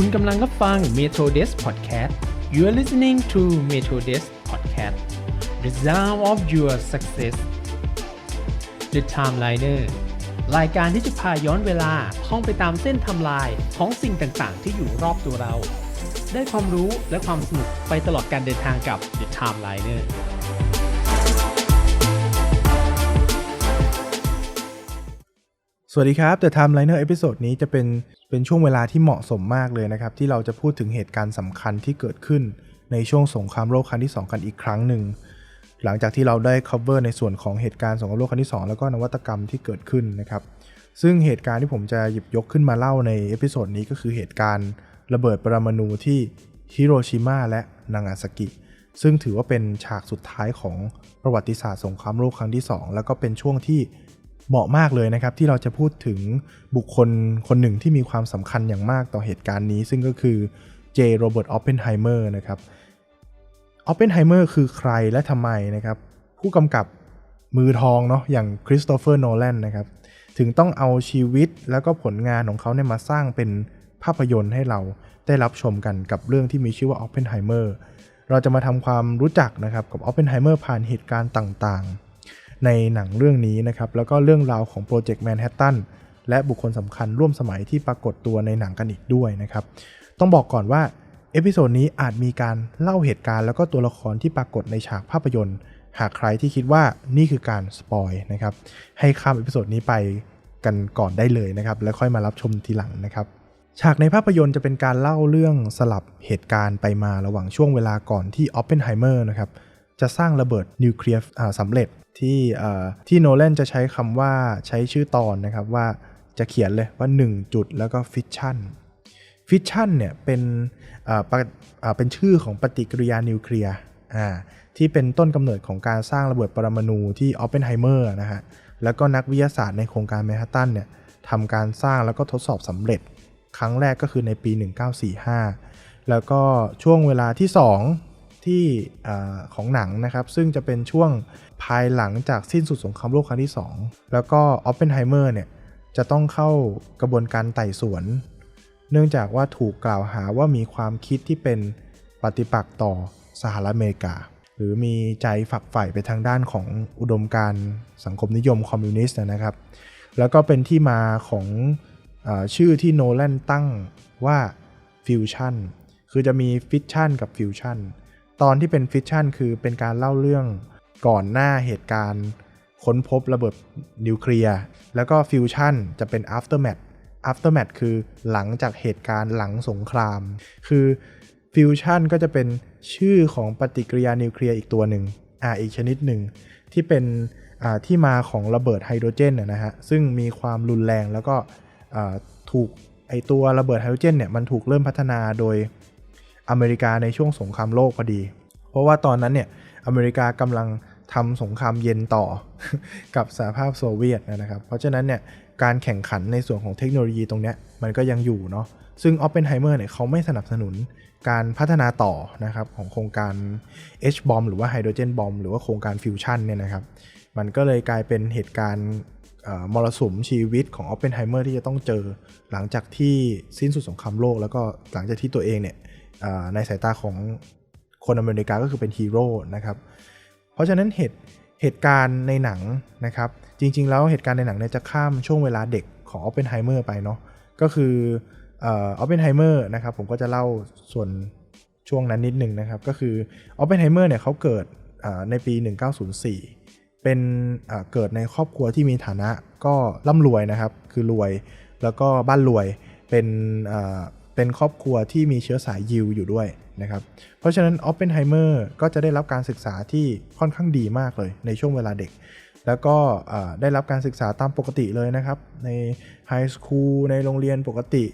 คุณกำลังรับฟัง Metro Desk Podcast You are listening to Metro Desk Podcast The Sound of Your Success The Timeliner รายการที่จะพาย้อนเวลาท่องไปตามเส้นทำลายของสิ่งต่างๆ ที่อยู่รอบตัวเรา ได้ความรู้และความสนุกไปตลอดการเดินทางกับ The Timeliner สวัสดีครับ The Timeliner เอพิโซดนี้จะเป็นเป็นช่วงเวลาที่เหมาะสมมากเลยนะครับ ที่เราจะพูดถึงเหตุการณ์สำคัญที่เกิดขึ้นในช่วงสงครามโลกครั้งที่ 2 กันอีกครั้งหนึ่ง หลังจากที่เราได้ cover ในส่วนของเหตุการณ์สงครามโลกครั้งที่ 2 แล้วก็นวัตกรรมที่เกิดขึ้นนะครับ ซึ่งเหตุการณ์ที่ผมจะหยิบยกขึ้นมาเล่าในเอพิโซดนี้ก็คือเหตุการณ์ระเบิดปรมาณูที่ฮิโรชิมาและนางาซากิ ซึ่งถือว่าเป็นฉากสุดท้ายของประวัติศาสตร์สงครามโลกครั้งที่ 2 แล้วก็เป็นช่วงที่ เหมาะมากเลยนะครับที่เราจะพูดถึงบุคคลคนหนึ่งที่มีความสำคัญอย่างมากต่อเหตุการณ์นี้ ซึ่งก็คือเจโรเบิร์ตออปเพนไฮเมอร์นะครับออปเพนไฮเมอร์คือใครและทำไมนะครับ ผู้กำกับมือทองเนาะอย่างคริสโตเฟอร์โนแลนนะครับถึงต้องเอาชีวิตแล้วก็ผลงานของเขาเนี่ยมาสร้างเป็นภาพยนตร์ให้เราได้รับชมกันกับเรื่องที่มีชื่อว่า Oppenheimer เราจะมาทำความรู้จักนะครับกับ Oppenheimer ผ่านเหตุการณ์ต่างๆ ในหนังเรื่องนี้นะครับแล้วก็เรื่องราวของโปรเจกต์แมนฮัตตันและบุคคลสำคัญร่วมสมัยที่ปรากฏตัวในหนังกันอีกด้วยนะครับต้องบอกก่อนว่าเอพิโซดนี้อาจมีการเล่าเหตุการณ์แล้วก็ตัวละครที่ปรากฏในฉากภาพยนตร์ หากใครที่คิดว่านี่คือการสปอยนะครับให้ข้ามเอพิโซดนี้ไปกันก่อนได้เลยนะครับแล้วค่อยมารับชมทีหลังนะครับฉากในภาพยนตร์จะเป็นการเล่าเรื่องสลับเหตุการณ์ไปมาระหว่างช่วงเวลาก่อนที่ออปเพนไฮเมอร์นะครับจะสร้างระเบิดนิวเคลียร์สำเร็จ ที่ที่โนแลนจะใช้คำว่าใช้ชื่อตอนนะครับว่าจะเขียนเลยว่า 1 จุดแล้วก็ฟิชชั่นฟิชชั่นเนี่ยเป็นอ่าปเป็นชื่อของปฏิกิริยานิวเคลียร์ที่เป็นต้นกำเนิดของการสร้างระเบิดปรมาณูที่ออปเพนไฮเมอร์นะฮะแล้วก็นักวิทยาศาสตร์ในโครงการแมนฮัตตันเนี่ยทำการสร้างแล้วก็ทดสอบสำเร็จ ครั้งแรกก็คือในปี 1945 แล้วก็ช่วงเวลาที่ 2 ที่อของหนังนะครับ ซึ่งจะเป็นช่วงภายหลังจากสิ้นสุดสงครามโลกครั้งที่ 2 แล้วก็ออปเพนไฮเมอร์เนี่ยจะต้องเข้ากระบวนการไต่สวน เนื่องจากว่าถูกกล่าวหาว่ามีความคิดที่เป็นปฏิปักษ์ต่อสหรัฐอเมริกา หรือมีใจฝักใฝ่ไปทางด้านของอุดมการณ์สังคมนิยมคอมมิวนิสต์นะครับ แล้วก็เป็นที่มาของอชื่อที่โนแลนตั้งว่าฟิวชั่นคือจะมีฟิชชั่นกับฟิวชั่น ตอนที่เป็นฟิชชั่นคือเป็นการเล่าเรื่องก่อนหน้าเหตุการณ์ ค้นพบระเบิดนิวเคลียร์แล้วก็ฟิวชั่นจะเป็น aftermath aftermath คือหลังจากเหตุการณ์หลังสงคราม คือฟิวชั่นก็จะเป็นชื่อของปฏิกิริยานิวเคลียร์อีกตัวหนึ่งอ่าอีกชนิดหนึ่ง ที่เป็นอ่าที่มาของระเบิดไฮโดรเจนนะนะฮะซึ่งมีความรุนแรงแล้วก็อ่าถูกไอตัวระเบิดไฮโดรเจนเนี่ยมันถูกเริ่มพัฒนาโดย อเมริกาในช่วงสงครามโลกพอดี เพราะว่าตอนนั้นเนี่ยอเมริกากำลังทำสงครามเย็นต่อกับสหภาพโซเวียตนะครับ เพราะฉะนั้นเนี่ยการแข่งขันในส่วนของเทคโนโลยีตรงเนี้ยมันก็ยังอยู่เนาะ ซึ่งออปเพนไฮเมอร์เนี่ยเขาไม่สนับสนุนการพัฒนาต่อนะครับของโครงการ H-bomb หรือว่าไฮโดรเจนบอมหรือว่าโครงการฟิวชันเนี่ยนะครับ มันก็เลยกลายเป็นเหตุการณ์มรสุมชีวิตของออปเพนไฮเมอร์ที่จะต้องเจอหลังจากที่สิ้นสุดสงครามโลก แล้วก็หลังจากที่ตัวเองเนี่ย ในสายตาของคนอเมริกาก็คือเป็นฮีโร่นะครับ เพราะฉะนั้นเหตุเหตุการณ์ในหนังนะครับ จริง ๆ แล้วเหตุการณ์ในหนังเนี่ยจะข้ามช่วงเวลาเด็กของออปเพนไฮเมอร์ไปเนาะก็คือเออปเพนไฮเมอร์นะครับผมก็จะเล่าส่วนช่วงนั้นนิดนึงนะครับ ก็คือออปเพนไฮเมอร์เนี่ยเขาเกิดในปี 1904 เป็นอ่าเกิดในครอบครัวที่มีฐานะก็ร่ำรวยนะครับ คือรวยแล้วก็บ้านรวยเป็น เป็นครอบครัวที่มีเชื้อสายยิวอยู่ด้วยนะครับ เพราะฉะนั้นออปเพนไฮเมอร์ก็จะได้รับการศึกษาที่ค่อนข้างดีมากเลยในช่วงเวลาเด็ก แล้วก็ได้รับการศึกษาตามปกติเลยนะครับ ในไฮสคูลในโรงเรียนปกติ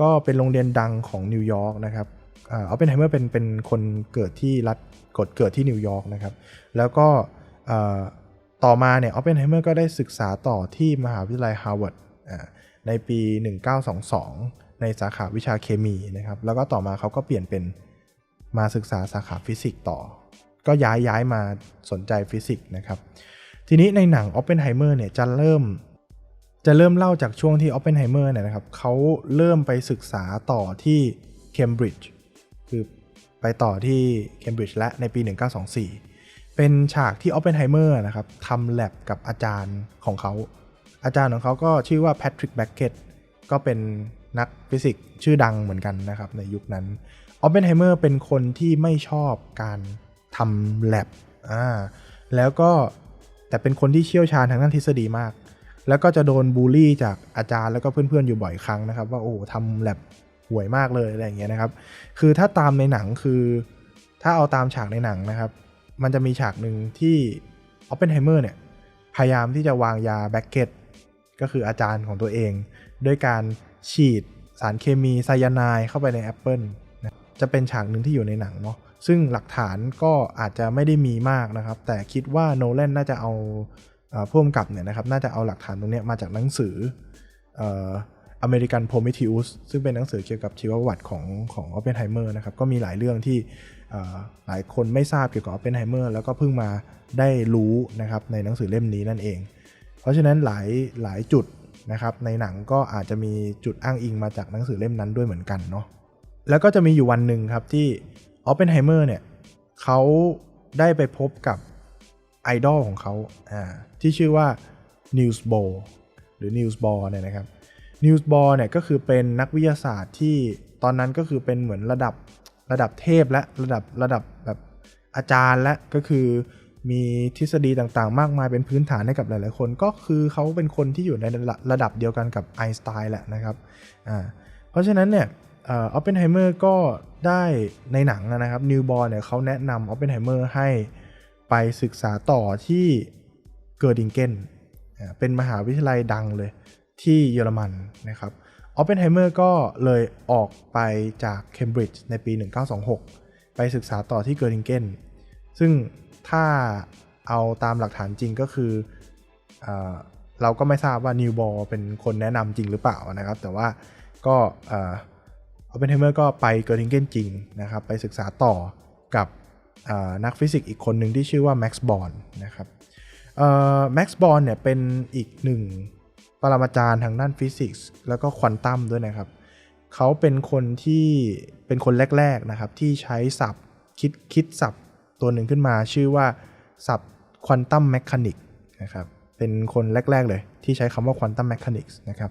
ก็เป็นโรงเรียนดังของนิวยอร์กนะครับออปเพนไฮเมอร์เป็นเป็นคนเกิดที่รัฐกดเกิดที่นิวยอร์กนะครับ แล้วก็ต่อมาเนี่ยออปเพนไฮเมอร์ก็ได้ศึกษาต่อที่มหาวิทยาลัยฮาร์วาร์ดในปี 1922 ในสาขาวิชาเคมีนะครับแล้วก็ต่อมาเขาก็เปลี่ยนเป็นมาศึกษาสาขาฟิสิกส์ต่อ ก็ย้ายย้ายมาสนใจฟิสิกส์นะครับทีนี้ในหนัง Oppenheimer เนี่ยจะเริ่มจะเริ่มเล่าจากช่วงที่ออปเพนไฮเมอร์เนี่ยนะครับเขาเริ่มไปศึกษาต่อที่เคมบริดจ์คือไปต่อที่เคมบริดจ์และในปี 1924 เป็นฉากที่ออปเพนไฮเมอร์นะครับทำแลบกับอาจารย์ของเขา อาจารย์ของเขาก็ชื่อว่าแพทริกแบ็กเก็ตก็เป็น นักฟิสิกส์ชื่อดังเหมือนกันนะครับในยุคนั้นออปเพนไฮเมอร์เป็นคนที่ไม่ชอบการทำแลบอ่าแล้วก็แต่เป็นคนที่เชี่ยวชาญทางด้านทฤษฎีมาก แล้วก็จะโดนบูลลี่จากอาจารย์แล้วก็เพื่อนๆอยู่บ่อยครั้งนะครับ ว่าโอ้ทำแลบห่วยมากเลยอะไรอย่างเงี้ยนะครับ คือถ้าตามในหนังคือ ถ้าเอาตามฉากในหนังนะครับ มันจะมีฉากหนึ่งที่ออปเพนไฮเมอร์เนี่ย พยายามที่จะวางยาแบ็กเก็ตก็คืออาจารย์ของตัวเอง ด้วยการ ฉีดสารเคมีไซยาไนด์เข้าไปในแอปเปิลจะเป็นฉากหนึ่งที่อยู่ในหนังเนาะซึ่งหลักฐานก็อาจจะไม่ได้มีมากนะครับ แต่คิดว่าโนแลนน่าจะเอาพ่วงกับเนี่ยนะครับน่าจะเอาหลักฐานตรงนี้มาจากหนังสืออเมริกันโพมิทิอุสซึ่งเป็นหนังสือเกี่ยวกับชีวประวัติของของออปเพนไฮเมอร์นะครับ ก็มีหลายเรื่องที่หลายคนไม่ทราบเกี่ยวกับออปเพนไฮเมอร์แล้วก็เพิ่งมาได้รู้นะครับในหนังสือเล่มนี้นั่นเอง เพราะฉะนั้นหลายหลายจุด นะครับในหนังก็อาจจะมีจุดอ้างอิงมาจากหนังสือเล่มนั้นด้วยเหมือนกันเนาะแล้วก็จะมีอยู่วันหนึ่งครับที่ออปเพนไฮเมอร์เนี่ยเขาได้ไปพบกับไอดอลของเขาที่ชื่อว่านิวส์บอลหรือนิวส์บอลเนี่ยนะครับนิวส์บอลเนี่ยก็คือเป็นนักวิทยาศาสตร์ที่ตอนนั้นก็คือเป็นเหมือนระดับระดับเทพและระดับระดับแบบอาจารย์และก็คือ มีทฤษฎีต่างๆ มากมายเป็นพื้นฐานให้กับหลายๆคน ก็คือเขาเป็นคนที่อยู่ในระดับเดียวกันกับไอน์สไตน์แหละนะครับอ่าเพราะฉะนั้นเนี่ยออปเพนไฮเมอร์ก็ได้ในหนังนะครับนิวบอลเนี่ยเขาแนะนำออปเพนไฮเมอร์ให้ไปศึกษาต่อที่เกิร์ดิงเกนเป็นมหาวิทยาลัยดังเลยที่เยอรมันนะครับออปเพนไฮเมอร์ก็เลยออกไปจากเคมบริดจ์ในปี 1926 ไปศึกษาต่อที่เกิร์ดิงเกนซึ่ง ถ้าเอาตามหลักฐานจริงก็คือเอเราก็ไม่ทราบว่านิวบอลเป็นคนแนะนำจริงหรือเปล่านะครับ แต่ว่าก็ออปเพนไฮเมอร์ก็ไปเกิร์ดิงเกนจริงนะครับ ไปศึกษาต่อกับนักฟิสิกส์อีกคนหนึ่งที่ชื่อว่าแม็กซ์บอลนะครับแม็กซ์บอลเนี่ยเป็นอีกหนึ่งปรมาจารย์ทางด้านฟิสิกส์แล้วก็ควอนตัมด้วยนะครับ เขาเป็นคนที่เป็นคนแรก ๆนะครับ ที่ใช้ศัพท์คิดคิดศัพท์ ตัวหนึ่งขึ้นมาชื่อว่าศัพท์ควอนตัมแมคานิกนะครับเป็นคนแรก ๆ เลยที่ใช้คำว่าควอนตัมแมคานิกส์นะครับ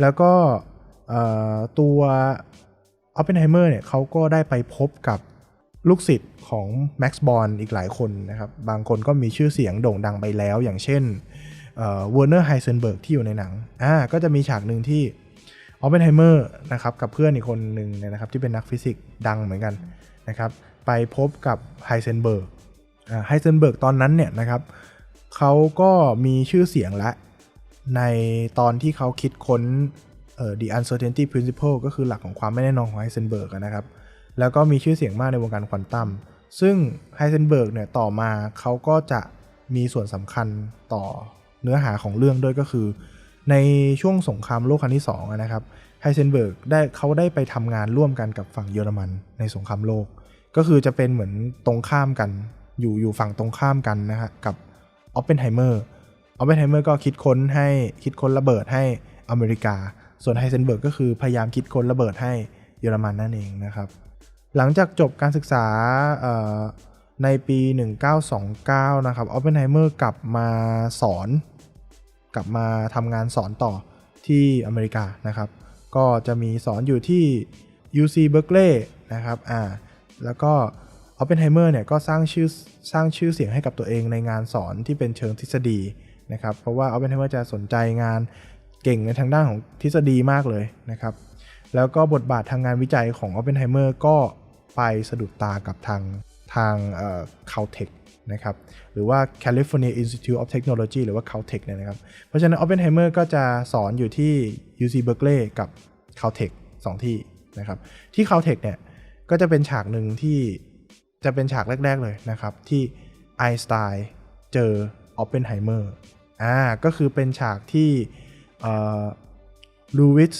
แล้วก็ตัวออปเพนไฮเมอร์เนี่ยเขาก็ได้ไปพบกับลูกศิษย์ของแม็กซ์บอลอีกหลายคนนะครับ บางคนก็มีชื่อเสียงโด่งดังไปแล้ว อย่างเช่นเวอร์เนอร์ไฮเซนเบิร์กที่อยู่ในหนังอ่าก็จะมีฉากหนึ่งที่ออปเพนไฮเมอร์นะครับกับเพื่อนอีกคนหนึ่งนะครับที่เป็นนักฟิสิกส์ดังเหมือนกันนะครับ ไปพบกับไฮเซนเบิร์กไฮเซนเบิร์กตอนนั้นเนี่ยนะครับเขาก็มีชื่อเสียงและในตอนที่เขาคิดค้น the uncertainty principle ก็คือหลักของความไม่แน่นอนของไฮเซนเบิร์กนะครับ แล้วก็มีชื่อเสียงมากในวงการควอนตัม ซึ่งไฮเซนเบิร์กเนี่ยต่อมาเขาก็จะมีส่วนสำคัญต่อเนื้อหาของเรื่องด้วยก็คือ ในช่วงสงครามโลกครั้งที่2นะครับไฮเซนเบิร์กได้เขาได้ไปทำงานร่วมกันกับฝั่งเยอรมันในสงครามโลก ก็คือจะเป็นเหมือนตรงข้ามกัน อยู่อยู่ฝั่งตรงข้ามกันนะฮะกับออปเพนไฮเมอร์ออปเพนไฮเมอร์ก็คิดค้นให้คิดค้นระเบิดให้อเมริกา ส่วนไฮเซนเบิร์กก็คือพยายามคิดค้นระเบิดให้เยอรมันนั่นเองนะครับ หลังจากจบการศึกษาในปี 1929 นะครับออปเพนไฮเมอร์กลับมาสอน กลับมาทำงานสอนต่อที่อเมริกานะครับ ก็จะมีสอนอยู่ที่ UC Berkeley นะครับ อ่า แล้วก็ออปเพนไฮเมอร์เนี่ยก็สร้างชื่อสร้างชื่อเสียงให้กับตัวเองในงานสอนที่เป็นเชิงทฤษฎีนะครับ เพราะว่าออปเพนไฮเมอร์จะสนใจงานเก่งในทางด้านของทฤษฎีมากเลยนะครับ แล้วก็บทบาททางงานวิจัยของออปเพนไฮเมอร์ก็ไปสะดุดตากับทางทางเอ่อ Caltech นะครับ หรือว่า California Institute of Technology หรือว่า Caltech เนี่ยนะครับ เพราะฉะนั้นออปเพนไฮเมอร์ก็จะสอนอยู่ที่ UC Berkeley กับ Caltech 2 ที่นะครับ ที่ Caltech เนี่ย ก็จะเป็นฉากหนึ่งที่จะเป็นฉากแรก ๆเลยนะครับ ที่ไอสไตน์เจอออปเพนไฮเมอร์อ่าก็คือเป็นฉากที่ลูวิส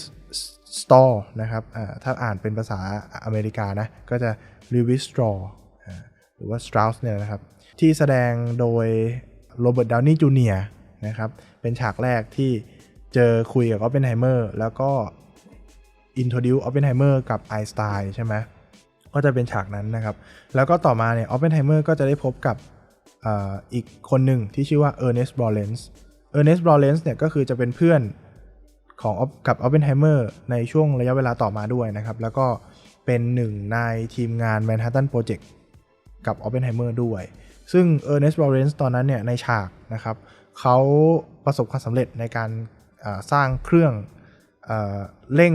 สตอร์นะครับอ่าถ้าอ่านเป็นภาษาอเมริกานะ ก็จะลูวิสสตอร์หรือว่าสตราสเนี่ยนะครับ ที่แสดงโดยโรเบิร์ตดาวนี่จูเนียร์นะครับ เป็นฉากแรกที่เจอคุยกับออปเพนไฮเมอร์แล้วก็อินโทรดิวออปเพนไฮเมอร์กับไอสไตน์ใช่ไหม ก็จะเป็นฉากนั้นนะครับ แล้วก็ต่อมาเนี่ยออปเพนไฮเมอร์ก็จะได้พบกับอ,อีกคนหนึ่งที่ชื่อว่าเออร์เนสต์บรอเลนส์เออร์เนสต์บรอเลนส์เนี่ยก็คือจะเป็นเพื่อนของกับออปเพนไฮเมอร์ในช่วงระยะเวลาต่อมาด้วยนะครับ แล้วก็เป็นหนึ่งในทีมงาน Manhattan Project กับ Oppenheimer ด้วย ซึ่ง Ernest Lawrence ตอนนั้นเนี่ยในฉากนะครับเขาประสบความสำเร็จในการสร้างเครื่องเอเร่ง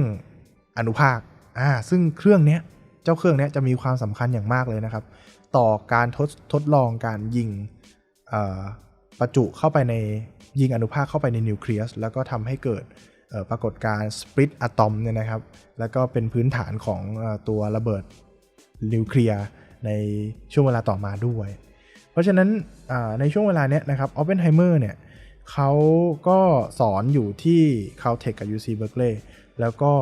อนุภาคอ่าซึ่งเครื่องเนี้ย เจ้าเครื่องนี้จะมีความสำคัญอย่างมากเลยนะครับ ต่อการทดทดลองการยิงประจุเข้าไปในยิงอนุภาคเข้าไปในนิวเคลียส แล้วก็ทำให้เกิดปรากฏการณ์สปริตอะตอมเนี่ยนะครับ แล้วก็เป็นพื้นฐานของอตัวระเบิดนิวเคลียร์ในช่วงเวลาต่อมาด้วย เพราะฉะนั้นในช่วงเวลาเนี้ยนะครับออปเพนไฮเมอร์เนี่ยเขาก็สอนอยู่ที่ Caltech กับ UC Berkeley แล้วก็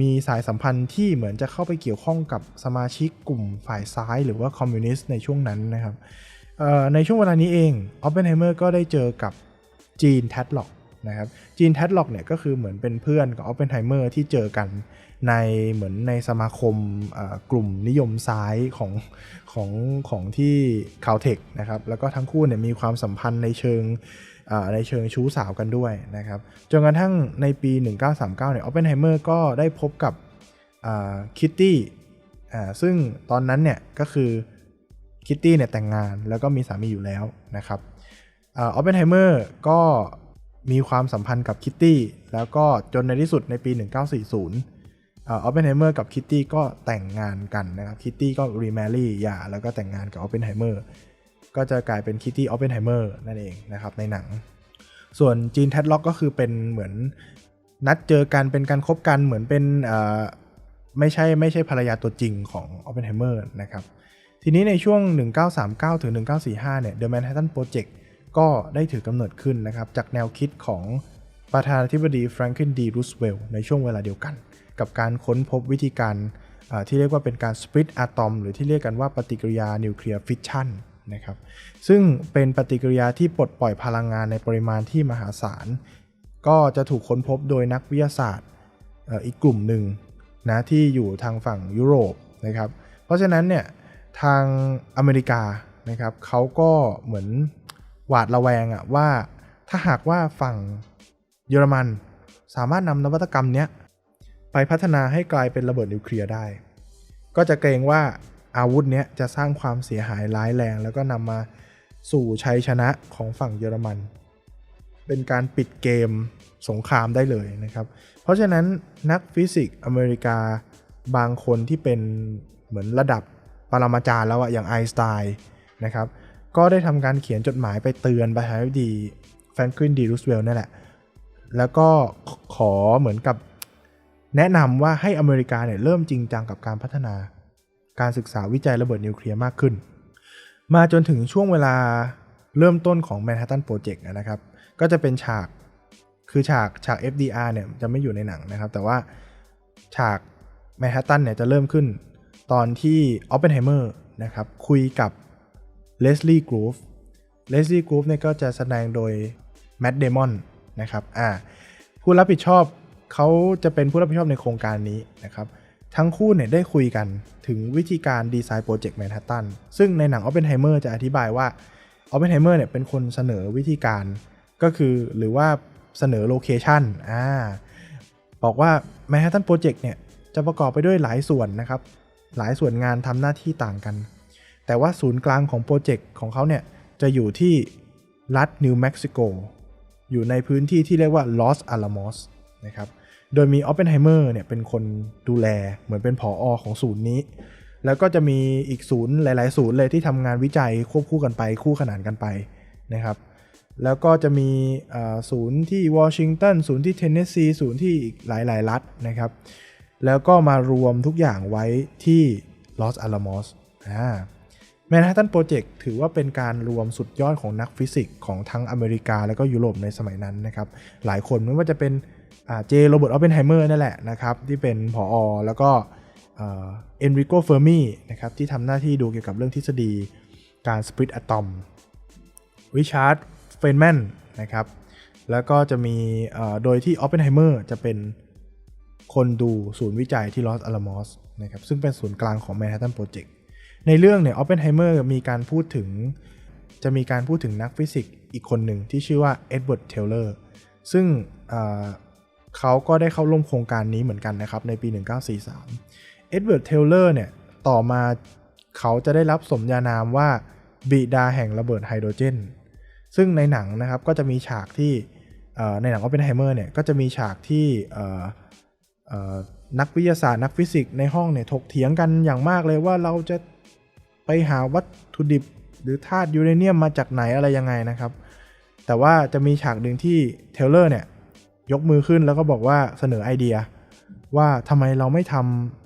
มีสายสัมพันธ์ที่เหมือนจะเข้าไปเกี่ยวข้องกับสมาชิกกลุ่มฝ่ายซ้ายหรือว่าคอมมิวนิสต์ในช่วงนั้นนะครับในช่วงเวลานี้เองออปเพนไฮเมอร์ก็ได้เจอกับจีนแทดล็อกนะครับจีนแทดล็อกเนี่ยก็คือเหมือนเป็นเพื่อนกับออปเพนไฮเมอร์ที่เจอกันในเหมือนในสมาคมกลุ่มนิยมซ้ายของของของที่ Caltech นะครับแล้วก็ทั้งคู่เนี่ยมีความสัมพันธ์ในเชิง ในเชิงชู้สาวกันด้วยนะครับจนกระทั่งในปี 1939เนี่ยออปเพนไฮเมอร์ก็ได้พบกับคิตตี้ซึ่งตอนนั้นเนี่ยก็คือคิตตี้เนี่ยแต่งงานแล้วก็มีสามีอยู่แล้วนะครับออปเพนไฮเมอร์ก็มีความสัมพันธ์กับคิตตี้แล้วก็จนในที่สุดในปี 1940ออปเพนไฮเมอร์กับคิตตี้ก็แต่งงานกันนะครับคิตตี้ก็รีแมรี่หย่าแล้วก็แต่งงานกับออปเพนไฮเมอร์ ก็จะกลายเป็นคิตตี้ออปเพนไฮเมอร์นั่นเองนะครับในหนัง ส่วนจีนแทดล็อกก็คือเป็นเหมือนนัดเจอกันเป็นการคบกันเหมือนเป็นไม่ใช่ไม่ใช่ภรรยาตัวจริงของออปเพนไฮเมอร์นะครับทีนี้ในช่วง 1939 ถึง 1945 เนี่ย The Manhattan Project ก็ได้ถือกำเนิดขึ้นนะครับ จากแนวคิดของประธานาธิบดีแฟรงคลินดีรูสเวลล์ในช่วงเวลาเดียวกัน กับการค้นพบวิธีการที่เรียกว่าเป็นการสปริตอะตอมหรือที่เรียกกันว่าปฏิกิริยานิวเคลียร์ฟิชชัน นะครับซึ่งเป็นปฏิกิริยาที่ปลดปล่อยพลังงานในปริมาณที่มหาศาล ก็จะถูกค้นพบโดยนักวิทยาศาสตร์อีกกลุ่มหนึ่งนะที่อยู่ทางฝั่งยุโรปนะครับเพราะฉะนั้นเนี่ยทางอเมริกานะครับเขาก็เหมือนหวาดระแวงอะว่าถ้าหากว่าฝั่งเยอรมันสามารถนำนวัตกรรมเนี้ยไปพัฒนาให้กลายเป็นระเบิดนิวเคลียร์ได้ ก็จะเกรงว่า อาวุธเนี้ยจะสร้างความเสียหายร้ายแรง แล้วก็นำมาสู่ชัยชนะของฝั่งเยอรมัน เป็นการปิดเกมสงครามได้เลยนะครับ เพราะฉะนั้นนักฟิสิกส์อเมริกาบางคนที่เป็นเหมือนระดับปรมาจารย์แล้วอะอย่างไอน์สไตน์นะครับ ก็ได้ทำการเขียนจดหมายไปเตือนประธานาธิบดีแฟรงคลินดีรูสเวลล์นั่นแหละ แล้วก็ขอเหมือนกับแนะนำว่าให้อเมริกาเนี่ยเริ่มจริงจังกับการพัฒนา การศึกษาวิจัยระเบิดนิวเคลียร์มากขึ้น มาจนถึงช่วงเวลาเริ่มต้นของ Manhattan Project นะครับ ก็จะเป็นฉากคือฉากฉาก FDR เนี่ยจะไม่อยู่ในหนังนะครับ แต่ว่าฉาก Manhattan เนี่ยจะเริ่มขึ้นตอนที่ Oppenheimer นะครับคุยกับ Leslie Groove Leslie Groove เนี่ยก็จะแสดงโดย Matt Damon นะครับอ่าผู้รับผิดชอบเขาจะเป็นผู้รับผิดชอบในโครงการนี้นะครับ ทั้งคู่เนี่ยได้คุยกันถึงวิธีการดีไซน์โปรเจกต์แมนฮัตตันซึ่งในหนัง Oppenheimer จะอธิบายว่า Oppenheimer เนี่ยเป็นคนเสนอวิธีการก็คือหรือว่าเสนอโลเคชันอ่าบอกว่า Manhattan Project เนี่ยจะประกอบไปด้วยหลายส่วนนะครับ หลายส่วนงานทำหน้าที่ต่างกัน แต่ว่าศูนย์กลางของโปรเจกต์ของเขาเนี่ยจะอยู่ที่รัฐนิวเม็กซิโกอยู่ในพื้นที่ที่เรียกว่า Los Alamos นะครับ โดยมีออปเพนไฮเมอร์เนี่ยเป็นคนดูแลเหมือนเป็นผออของศูนย์นี้ แล้วก็จะมีอีกศูนย์หลาย ๆ ศูนย์เลยที่ทำงานวิจัยควบคู่กันไปคู่ขนานกันไปนะครับแล้วก็จะมีศูนย์ที่วอชิงตันศูนย์ที่เทนเนสซีศูนย์ที่อีกหลาย ๆ รัฐนะครับ แล้วก็มารวมทุกอย่างไว้ที่ลอสอาลามอสอ่าแมนฮัตตันโปรเจกต์ถือว่าเป็นการรวมสุดยอดของนักฟิสิกส์ของทั้งอเมริกาและก็ยุโรปในสมัยนั้นนะครับ หลายคนไม่ว่าจะเป็น เจโรเบิร์ตออปเพนไฮเมอร์นั่นแหละนะครับที่เป็นผออแล้วก็เอ็นริโกเฟอร์มีนะครับที่ทำหน้าที่ดูเกี่ยวกับเรื่องทฤษฎีการสปริตอะตอมริชาร์ดเฟนแมนนะครับแล้วก็จะมีโดยที่ออปเพนไฮเมอร์จะเป็นคนดูศูนย์วิจัยที่ลอสอาลามอสนะครับซึ่งเป็นศูนย์กลางของ Manhattan Project ในเรื่องเนี่ยออปเพนไฮเมอร์มีการพูดถึง จะมีการพูดถึงนักฟิสิกส์อีกคนหนึ่งที่ชื่อว่าเอ็ดเวิร์ดเทเลอร์ซึ่ง เขาก็ได้เข้าร่วมโครงการนี้เหมือนกันนะครับในปี 1943 เอ็ดเวิร์ด เทเลอร์เนี่ยต่อมาเขาจะได้รับสมญานามว่าบิดาแห่งระเบิดไฮโดรเจน ซึ่งในหนังนะครับก็จะมีฉากที่ในหนังออปเพนไฮเมอร์เนี่ยก็จะมีฉากที่นักวิทยาศาสตร์นักฟิสิกส์ในห้องเนี่ยถกเถียงกันอย่างมากเลยว่าเราจะไปหาวัตถุดิบหรือธาตุยูเรเนียมมาจากไหนอะไรยังไงนะครับ แต่ว่าจะมีฉากหนึ่งที่เทเลอร์เนี่ย ยกมือขึ้นแล้วก็บอกว่าเสนอไอเดีย ว่าทำไมเราไม่ท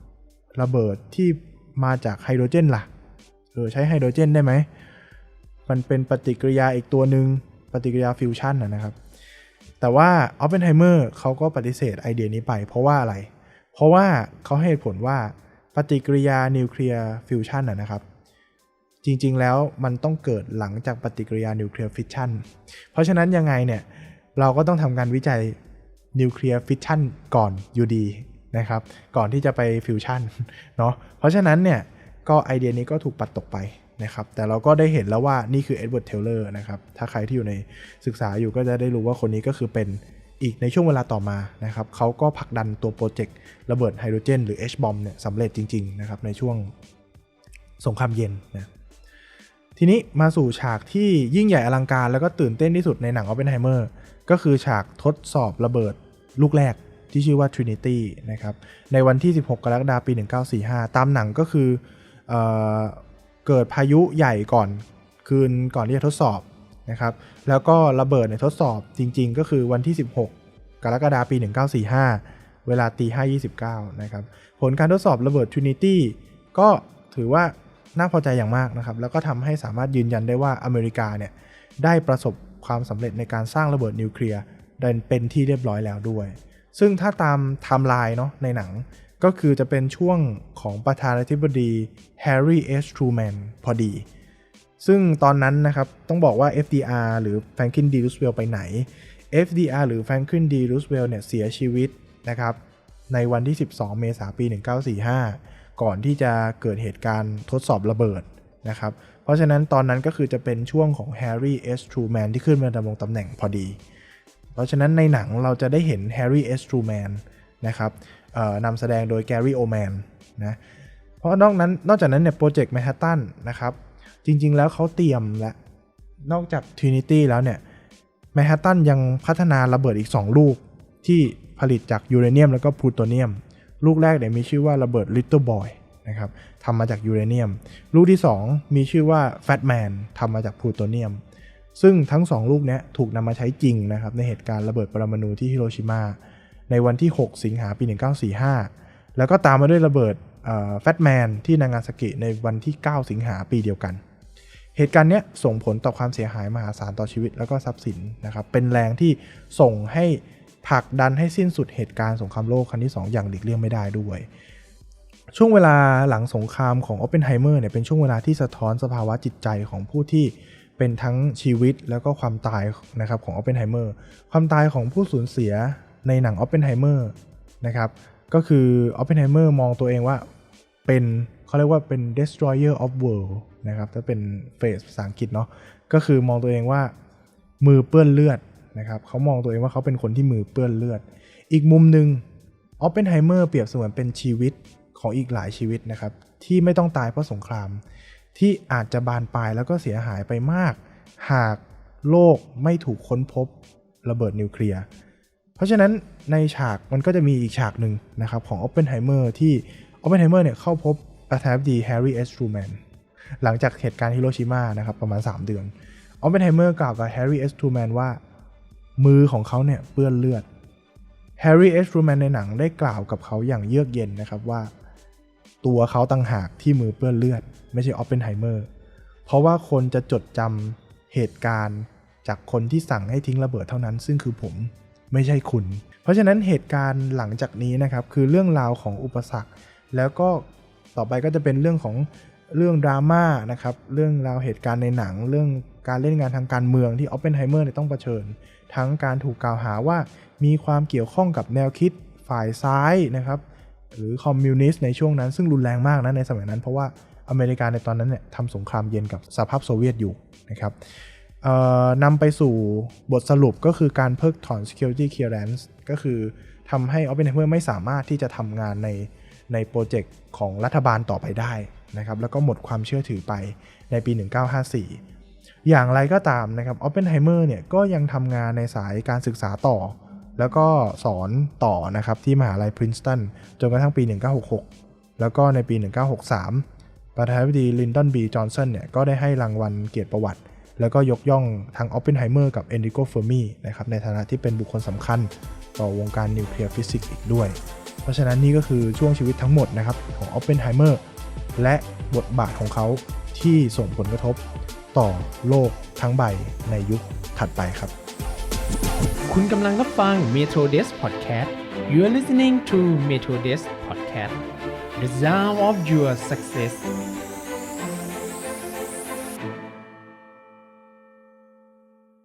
ำระเบิดที่มาจากไฮโดรเจนล่ะเออใช้ไฮโดรเจนได้ไหม มันเป็นปฏิกิริยาอีกตัวหนึ่งปฏิกิริยาฟิวชันนะนะครับ แต่ว่าออปเพนไฮเมอร์เขาก็ปฏิเสธไอเดียนี้ไป เพราะว่าอะไร เพราะว่าเขาให้เหตุผลว่าปฏิกิริยานิวเคลียร์ฟิวชันนะครับ จริงๆแล้วมันต้องเกิดหลังจากปฏิกิริยานิวเคลียร์ฟิชชันเพราะฉะนั้นยังไงเนี่ย เราก็ต้องทำการวิจัย นิวเคลียร์ฟิชชันก่อนอยู่ดีนะครับ ก่อนที่จะไปฟิวชันเนาะเพราะฉะนั้นเนี่ยก็ไอเดียนี้ก็ถูกปัดตกไปนะครับ แต่เราก็ได้เห็นแล้วว่านี่คือเอ็ดเวิร์ดเทเลอร์นะครับ ถ้าใครที่อยู่ในศึกษาอยู่ก็จะได้รู้ว่าคนนี้ก็คือเป็นอีกในช่วงเวลาต่อมานะครับเขาก็ผลักดันตัวโปรเจกต์ระเบิดไฮโดรเจนหรือ H-bomb เนี่ยสำเร็จจริงๆนะครับในช่วงสงครามเย็นนะทีนี้มาสู่ฉากที่ยิ่งใหญ่อลังการแล้วก็ตื่นเต้นที่สุดในหนังออปเพนไฮเมอร์ ก็คือฉากทดสอบระเบิดลูกแรกที่ชื่อว่า Trinity นะครับ ในวันที่ 16 กรกฎาคมปี 1945 ตามหนังก็คือเออเกิดพายุใหญ่ก่อนคืนก่อนที่จะทดสอบนะครับ แล้วก็ระเบิดในทดสอบจริง ๆ ก็คือวันที่ 16 กรกฎาคมปี 1945 เวลาตี5.29 นะครับ ผลการทดสอบระเบิด Trinity ก็ถือว่าน่าพอใจอย่างมากนะครับ แล้วก็ทำให้สามารถยืนยันได้ว่าอเมริกาเนี่ยได้ประสบ ความสำเร็จในการสร้างระเบิดนิวเคลียร์ได้เป็นที่เรียบร้อยแล้วด้วย ซึ่งถ้าตามไทม์ไลน์เนาะในหนังก็คือจะเป็นช่วงของประธานาธิบดีแฮร์รี่เอชทรูแมนพอดี ซึ่งตอนนั้นนะครับ ต้องบอกว่า FDR หรือ Franklin D. Roosevelt ไปไหน FDR หรือ Franklin D. Roosevelt เนี่ยเสียชีวิตนะครับในวันที่ 12 เมษายนปี 1945 ก่อนที่จะเกิดเหตุการณ์ทดสอบระเบิดนะครับ ราะฉะนั้นตอนนั้นก็คือจะเป็นช่วงของ Harry S. Truman ที่ขึ้นมาดำรงตำแหน่งพอดี เพราะฉะนั้นในหนังเราจะได้เห็น Harry S. Truman นนะครับนำแสดงโดย Gary Oldman นะเพราะนอกนั้นนอกจากนั้นเนี่ยโปรเจกต์แมนฮัตตันนะครับ จริงๆแล้วเขาเตรียมและนอกจาก Trinity แล้วเนี่ยแมนฮัตตันยังพัฒนาระเบิดอีก 2 ลูกที่ผลิตจากยูเรเนียมแล้วก็พลูโตเนียม ลูกแรกเนี่ยมีชื่อว่าระเบิด Little Boy นะครับทำมาจากยูเรเนียม ลูกที่ 2 มีชื่อว่า Fat Man ทำมาจากพลูโตเนียม ซึ่งทั้ง 2 ลูกนี้ถูกนำมาใช้จริงนะครับในเหตุการณ์ระเบิดปรมาณูที่ฮิโรชิมาในวันที่ 6 สิงหาปี 1945 แล้วก็ตามมาด้วยระเบิดแฟตแมนที่นางาซากิในวันที่ 9 สิงหาปีเดียวกัน เหตุการณ์นี้ส่งผลต่อความเสียหายมหาศาลต่อชีวิตแล้วก็ทรัพย์สินนะครับ เป็นแรงที่ส่งให้ผลักดันให้สิ้นสุดเหตุการณ์สงครามโลกครั้งที่ 2 อย่างหลีกเลี่ยงไม่ได้ด้วย ช่วงเวลาหลังสงครามของออปเพนไฮเมอร์เนี่ยเป็นช่วงเวลาที่สะท้อนสภาวะจิตใจของผู้ที่เป็นทั้งชีวิตแล้วก็ความตายนะครับของออปเพนไฮเมอร์ความตายของผู้สูญเสียในหนังออปเพนไฮเมอร์นะครับก็คือออปเพนไฮเมอร์มองตัวเองว่าเป็นเขาเรียกว่าเป็น destroyer of world นะครับถ้าเป็นเฟสภาษาอังกฤษเนาะก็คือมองตัวเองว่ามือเปื้อนเลือดนะครับเขามองตัวเองว่าเขาเป็นคนที่มือเปื้อนเลือด อีกมุมหนึ่งออปเพนไฮเมอร์เปรียบเสมือนเป็นชีวิต ของอีกหลายชีวิตนะครับ ที่ไม่ต้องตายเพราะสงคราม ที่อาจจะบานปลายแล้วก็เสียหายไปมาก หากโลกไม่ถูกค้นพบระเบิดนิวเคลียร์เพราะฉะนั้นในฉากมันก็จะมีอีกฉากหนึ่งนะครับของออปเพนไฮเมอร์ที่ออปเพนไฮเมอร์เนี่ยเข้าพบประธานาธิบดีแฮร์รี่เอสทรูแมนหลังจากเหตุการณ์ฮิโรชิมานะครับประมาณ 3 เดือนออปเพนไฮเมอร์กล่าวกับแฮร์รี่เอสทรูแมนว่า มือของเขาเนี่ยเปื้อนเลือดแฮร์รี่เอสทรูแมนในหนังได้กล่าวกับเขาอย่างเยือกเย็นนะครับว่า ตัวเขาต่างหากที่มือเปื้อนเลือด ไม่ใช่ออปเพนไฮเมอร์ เพราะว่าคนจะจดจำเหตุการณ์จากคนที่สั่งให้ทิ้งระเบิดเท่านั้น ซึ่งคือผมไม่ใช่คุณ เพราะฉะนั้นเหตุการณ์หลังจากนี้นะครับ คือเรื่องราวของอุปสรรค แล้วก็ต่อไปก็จะเป็นเรื่องของเรื่องดราม่านะครับ เรื่องราวเหตุการณ์ในหนัง เรื่องการเล่นงานทางการเมืองที่ออปเพนไฮเมอร์เนี่ยต้องเผชิญ ทั้งการถูกกล่าวหาว่ามีความเกี่ยวข้องกับแนวคิดฝ่ายซ้ายนะครับ หรือคอมมิวนิสต์ในช่วงนั้นซึ่งรุนแรงมากนะในสมัยนั้น เพราะว่าอเมริกาในตอนนั้นเนี่ยทำสงครามเย็นกับสหภาพโซเวียตอยู่นะครับนำไปสู่บทสรุปก็คือการเพิกถอน security clearance ก็คือทำให้ Oppenheimer ไม่สามารถที่จะทำงานในในโปรเจกต์ของรัฐบาลต่อไปได้นะครับแล้วก็หมดความเชื่อถือไปในปี 1954 อย่างไรก็ตามนะครับ Oppenheimer เนี่ยก็ยังทำงานในสายการศึกษาต่อ แล้วก็สอนต่อนะครับที่มหาลัยพรินสตันจนกระทั่งปี 1966 แล้วก็ในปี 1963 ประธานาธิบดีลินดอนบีจอห์นสันเนี่ยก็ได้ให้รางวัลเกียรติประวัติ แล้วก็ยกย่องทั้งออปเพนไฮเมอร์กับเอนริโกเฟอร์มีนะครับในฐานะที่เป็นบุคคลสำคัญต่อวงการนิวเคลียร์ฟิสิกส์อีกด้วย เพราะฉะนั้นนี่ก็คือช่วงชีวิตทั้งหมดนะครับของออปเพนไฮเมอร์และบทบาทของเขาที่ส่งผลกระทบต่อโลกทั้งใบในยุคถัดไปครับ คุณกำลังรับฟัง Metro Desk Podcast You are listening to Metro Desk Podcast The Sound of Your Success